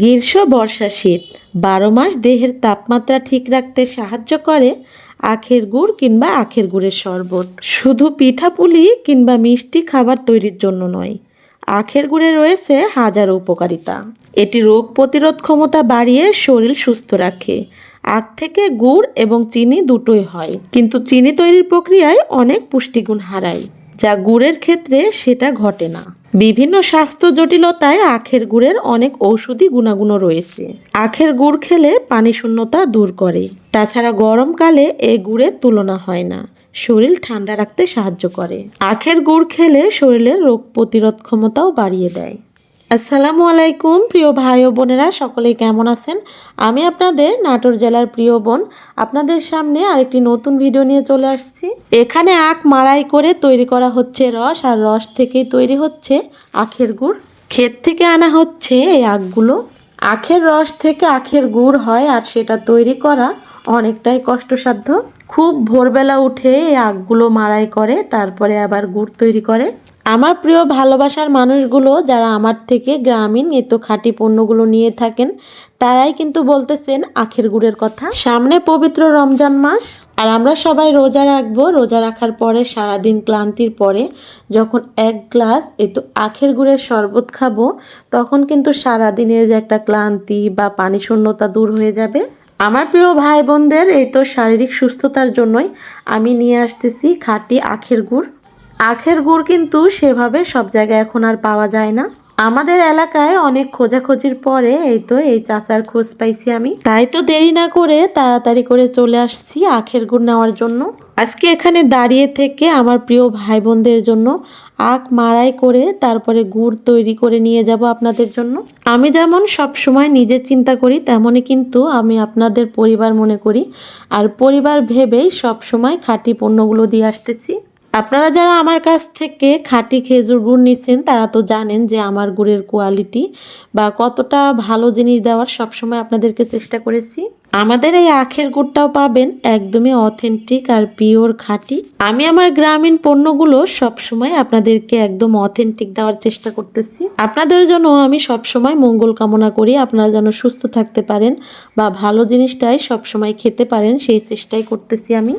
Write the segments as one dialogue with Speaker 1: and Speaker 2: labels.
Speaker 1: গ্রীষ্ম, বর্ষা, শীত। বারো মাস দেহের তাপমাত্রা ঠিক রাখতে সাহায্য করে আখের গুড় কিংবা আখের গুড়ের শরবত। শুধু পিঠাপুলি কিংবা মিষ্টি খাবার তৈরির জন্য নয়, আখের গুড়ে রয়েছে হাজারো উপকারিতা। এটি রোগ প্রতিরোধ ক্ষমতা বাড়িয়ে শরীর সুস্থ রাখে। আখ থেকে গুড় এবং চিনি দুটোই হয়, কিন্তু চিনি তৈরির প্রক্রিয়ায় অনেক পুষ্টিগুণ হারায়, যা গুড়ের ক্ষেত্রে সেটা ঘটে না। বিভিন্ন স্বাস্থ্য জটিলতায় আখের গুড়ের অনেক ঔষধি গুণাগুণ রয়েছে। আখের গুড় খেলে পানি শূন্যতা দূর করে। তাছাড়া গরমকালে এ গুড়ের তুলনা হয় না। শরীর ঠান্ডা রাখতে সাহায্য করে। আখের গুড় খেলে শরীরের রোগ প্রতিরোধ ক্ষমতাও বাড়িয়ে দেয়। আসসালামু আলাইকুম, প্রিয় ভাই ও বোনেরা, সকলেই কেমন আছেন? আমি আপনাদের নাটোর জেলার প্রিয় বোন। আপনাদের সামনে আরেকটি নতুন ভিডিও নিয়ে চলে আসছি। এখানে আখ মাড়াই করে তৈরি করা হচ্ছে রস, আর রস থেকেই তৈরি হচ্ছে আখের গুড়। ক্ষেত থেকে আনা হচ্ছে এই আখগুলো। আখের রস থেকে আখের গুড় হয়, আর সেটা তৈরি করা অনেকটাই কষ্টসাধ্য। খুব ভোরবেলা উঠে এই আখগুলো মাড়াই করে, তারপরে আবার গুড় তৈরি করে। আমার প্রিয় ভালোবাসার মানুষগুলো যারা আমার থেকে গ্রামীণ এতো খাঁটি পণ্যগুলো নিয়ে থাকেন, তারাই কিন্তু বলতেছেন আখের গুড়ের কথা। সামনে পবিত্র রমজান মাস, আর আমরা সবাই রোজা রাখব। রোজা রাখার পরে, সারাদিন ক্লান্তির পরে, যখন এক গ্লাস এতো আখের গুড়ের শরবত খাব, তখন কিন্তু সারাদিনের যে একটা ক্লান্তি বা পানি শূন্যতা দূর হয়ে যাবে। আমার প্রিয় ভাই বোনদের এই তো শারীরিক সুস্থতার জন্যই আমি নিয়ে আসতেছি খাঁটি আখের গুড়। আখের গুড় কিন্তু সেভাবে সব জায়গায় এখন আর পাওয়া যায় না। আমাদের এলাকায় অনেক খোঁজাখুঁজির পরে এই তো এই চাচার খোঁজ পাইছি আমি। তাই তো দেরি না করে তাড়াতাড়ি করে চলে আসছি আখের গুড় নেওয়ার জন্য। আজকে এখানে দাঁড়িয়ে থেকে আমার প্রিয় ভাই বোনদের জন্য আখ মারাই করে তারপরে গুড় তৈরি করে নিয়ে যাব আপনাদের জন্য। আমি যেমন সব সময় নিজে চিন্তা করি, তেমনই কিন্তু আমি আপনাদের পরিবার মনে করি। আর পরিবার ভেবেই সব সময় খাঁটি পণ্যগুলো দিয়ে আসতেছি। আপনারা যারা আমার কাছ থেকে খাঁটি খেজুর গুড় নিচ্ছেন, তারা তো জানেন যে আমার গুড়ের কোয়ালিটি বা কতটা ভালো জিনিস দেওয়ার সবসময় আপনাদেরকে চেষ্টা করেছি। আমাদের এই আখের গুড়টাও পাবেন একদমই অথেন্টিক আর পিওর খাঁটি। আমি আমার গ্রামীণ পণ্যগুলো সবসময় আপনাদেরকে একদম অথেন্টিক দেওয়ার চেষ্টা করতেছি। আপনাদের জন্য আমি সবসময় মঙ্গল কামনা করি, আপনারা যেন সুস্থ থাকতে পারেন বা ভালো জিনিসটাই সবসময় খেতে পারেন, সেই চেষ্টাই করতেছি আমি।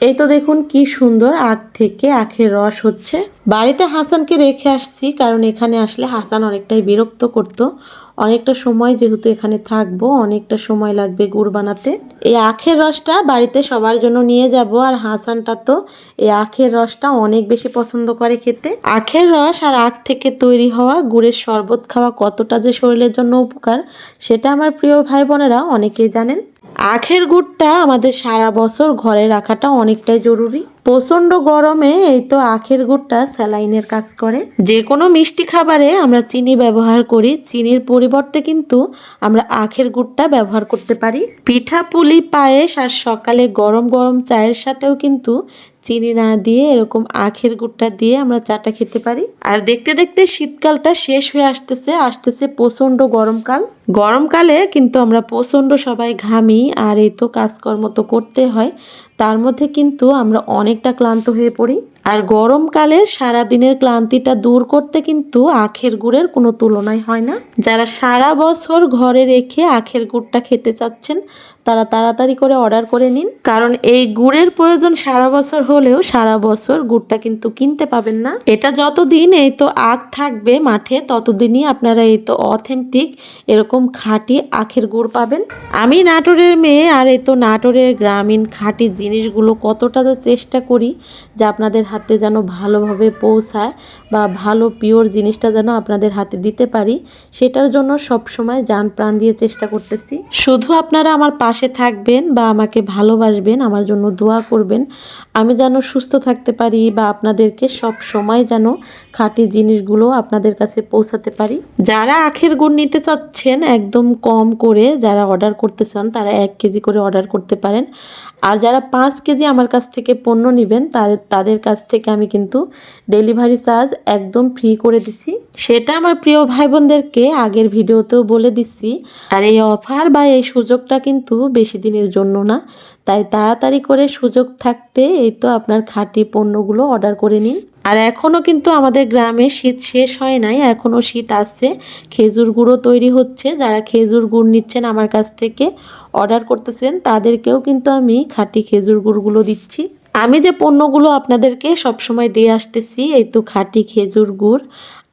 Speaker 1: এই তো দেখুন কি সুন্দর আখ থেকে আখের রস হচ্ছে। বাড়িতে হাসানকে রেখে আসছি, কারণ এখানে আসলে হাসান অনেকটাই বিরক্ত করত। অনেকটা সময় যেহেতু এখানে থাকব, অনেকটা সময় লাগবে গুড় বানাতে। এই আখের রসটা বাড়িতে সবার জন্য নিয়ে যাব, আর হাসানটা তো এই আখের রসটা অনেক বেশি পছন্দ করে খেতে। আখের রস আর আখ থেকে তৈরি হওয়া গুড়ের শরবত খাওয়া কতটা যে শরীরের জন্য উপকার, সেটা আমার প্রিয় ভাই বোনেরা অনেকেই জানেন। আখের গুড়টা আমাদের সারা বছর ঘরে রাখাটা অনেকটাই জরুরি। প্রচণ্ড গরমে এই তো আখের গুড়টা স্যালাইনের কাজ করে। যে কোনো মিষ্টি খাবারে আমরা চিনি ব্যবহার করি। চিনির পরিবর্তে কিন্তু আমরা আখের গুড়টা ব্যবহার করতে পারি। পিঠা, পুলি, পায়েস আর সকালে গরম গরম চায়ের সাথেও কিন্তু চিনি না দিয়ে এরকম আখের গুড়টা দিয়ে আমরা চাটা খেতে পারি। আর দেখতে দেখতে শীতকালটা শেষ হয়ে আসতেছে আসতেছে প্রচণ্ড গরমকাল। গরমকালে কিন্তু আমরা প্রচণ্ড সবাই ঘামি, আর এই তো কাজকর্ম তো করতে হয়। তার মধ্যে কিন্তু আমরা অনেকটা ক্লান্ত হয়ে পড়ি। আর গরমকালে সারা দিনের ক্লান্তিটা দূর করতে কিন্তু আখের গুড়ের কোনো তুলনাই হয় না। যারা সারা বছর ঘরে রেখে আখের গুড়টা খেতে চাচ্ছেন, তারা তাড়াতাড়ি করে অর্ডার করে নিন। কারণ এই গুড়ের প্রয়োজন সারা বছর হলেও সারা বছর গুড়টা কিন্তু কিনতে পাবেন না। এটা যতদিন এই তো আখ থাকবে মাঠে, ততদিনই আপনারা এই তো অথেন্টিক এরকম খাঁটি আখের গুড় পাবেন। আমি নাটোরের মেয়ে আর এই তো নাটোরের গ্রামীণ খাঁটি জিনিসগুলো কতটা চেষ্টা করি যে আপনাদের হাতে যেন ভালোভাবে পৌঁছায় বা ভালো পিওর জিনিসটা যেন আপনাদের হাতে দিতে পারি, সেটার জন্য সব সময় যান প্রাণ দিয়ে চেষ্টা করতেছি। শুধু আপনারা আমার পাশে থাকবেন বা আমাকে ভালোবাসবেন, আমার জন্য দোয়া করবেন, আমি যেন সুস্থ থাকতে পারি বা আপনাদেরকে সব সময় যেন খাঁটি জিনিসগুলো আপনাদের কাছে পৌঁছাতে পারি। যারা আখের গুড় নিতে চাচ্ছেন, একদম কম করে যারা অর্ডার করতে চান, তারা এক কেজি করে অর্ডার করতে পারেন। আর যারা পাঁচ কেজি আমার কাছ থেকে পণ্য নেবেন তাদের কাছ থেকে আমি কিন্তু ডেলিভারি চার্জ একদম ফ্রি করে দিছি। সেটা আমার প্রিয় ভাই বোনদেরকে আগের ভিডিওতেও বলে দিচ্ছি আর এই অফার বা এই সুযোগটা কিন্তু বেশি দিনের জন্য না। তাই তাড়াতাড়ি করে সুযোগ থাকতে এই তো আপনার খাঁটি পণ্যগুলো অর্ডার করে নিন। আর এখনও কিন্তু আমাদের গ্রামে শীত শেষ হয় নাই এখনও শীত আসছে খেজুর গুঁড়ো তৈরি হচ্ছে। যারা খেজুর গুড় নিচ্ছেন আমার কাছ থেকে অর্ডার করতেছেন, তাদেরকেও কিন্তু আমি খাঁটি খেজুর গুড়গুলো দিচ্ছি। আমি যে পণ্যগুলো আপনাদেরকে সবসময় দিয়ে আসতেছি, এই তো খাঁটি খেজুর গুড়,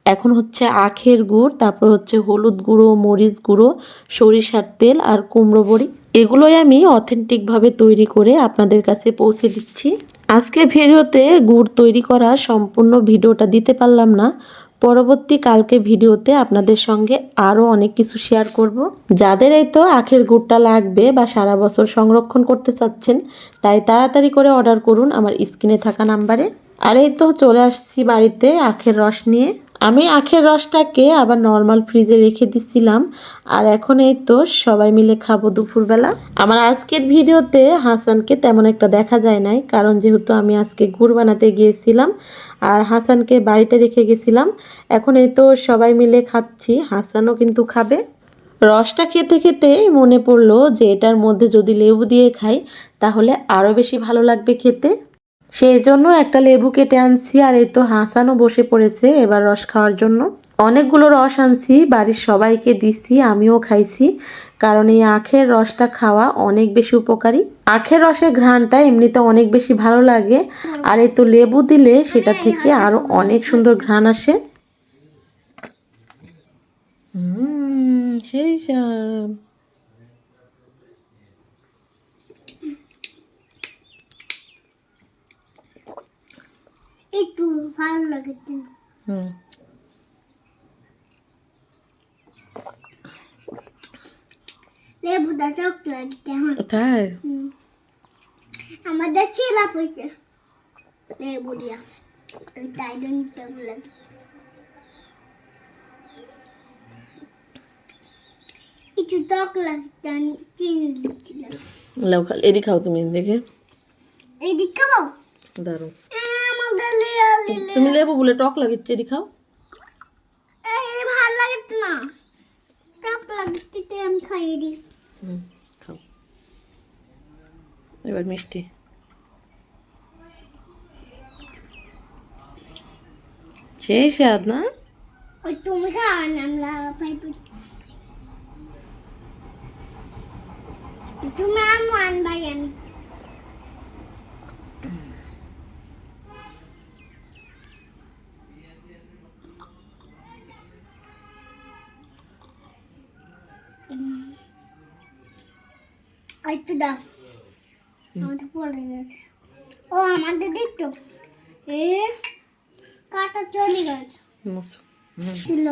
Speaker 1: এখন হচ্ছে আখের গুড়, তারপর হচ্ছে হলুদ গুঁড়ো, মরিচ গুঁড়ো, সরিষার তেল আর কুমড়ো বড়ি। এগুলোই আমি অথেন্টিকভাবে তৈরি করে আপনাদের কাছে পৌঁছে দিচ্ছি। আজকে ভিডিওতে গুড় তৈরি করার সম্পূর্ণ ভিডিওটা দিতে পারলাম না। পরবর্তী কালকে ভিডিওতে আপনাদের সঙ্গে আরও অনেক কিছু শেয়ার করব। যাদের এই তো আখের গুড়টা লাগবে বা সারা বছর সংরক্ষণ করতে চাচ্ছেন, তাই তাড়াতাড়ি করে অর্ডার করুন আমার স্ক্রিনে থাকা নাম্বারে আর এই তো চলে আসছি বাড়িতে আখের রস নিয়ে। আমি আখের রসটাকে আবার নর্মাল ফ্রিজে রেখে দিচ্ছিলাম আর এখন এই তো সবাই মিলে খাব দুপুরবেলা। আমার আজকের ভিডিওতে হাসানকে তেমন একটা দেখা যায় নাই, কারণ যেহেতু আমি আজকে গুড় বানাতে গিয়েছিলাম, আর হাসানকে বাড়িতে রেখে গেছিলাম, এখন এই তো সবাই মিলে খাচ্ছি, হাসানও কিন্তু খাবে। রসটা খেতে খেতে মনে পড়ল যে এটার মধ্যে যদি লেবু দিয়ে খাই, তাহলে আরও বেশি ভালো লাগবে খেতে। সেই জন্য একটা লেবু কেটে আনছি আর এই তো হাসানও বসে পড়েছে এবার রস খাওয়ার জন্য। অনেকগুলো রস আনছি, বাড়ির সবাইকে দিচ্ছি আমিও খাইছি, কারণ এই আখের রসটা খাওয়া অনেক বেশি উপকারী। আখের রসের ঘ্রাণটা এমনিতে অনেক বেশি ভালো লাগে, আর এই তো লেবু দিলে সেটা থেকে আরও অনেক সুন্দর ঘ্রাণ আসে। সেই সব।
Speaker 2: একটু ভালো লাগে।
Speaker 1: হুম
Speaker 2: লেবুটা চকলেট কেমন
Speaker 1: তাই।
Speaker 2: আমাদের ছেলা পড়ছে লেবু দিয়া তাই জন্য নিতে বললাম একটু চকলেট কিনে দিচ্ছিলাম
Speaker 1: লাও খাও এদি খাও তুমি দেখে
Speaker 2: এদিক খাব
Speaker 1: দারুণ তুমি লেবু বলে টক লাগিচ্ছে এদি খাও।
Speaker 2: এই ভালো লাগে না। চকলেট দিতে আমি খাইয়ে দিই।
Speaker 1: হুম খাও। এবার মিষ্টি। সেই স্বাদ না?
Speaker 2: ওই তুমি খাওয়া না আমরা পাইপ তুমি আমু আনবাই আমি। একটু দাও। আমাদের পড়ে গেছে। ও আমাদের দেখতো এ কাটা চলে গেছে। ছিল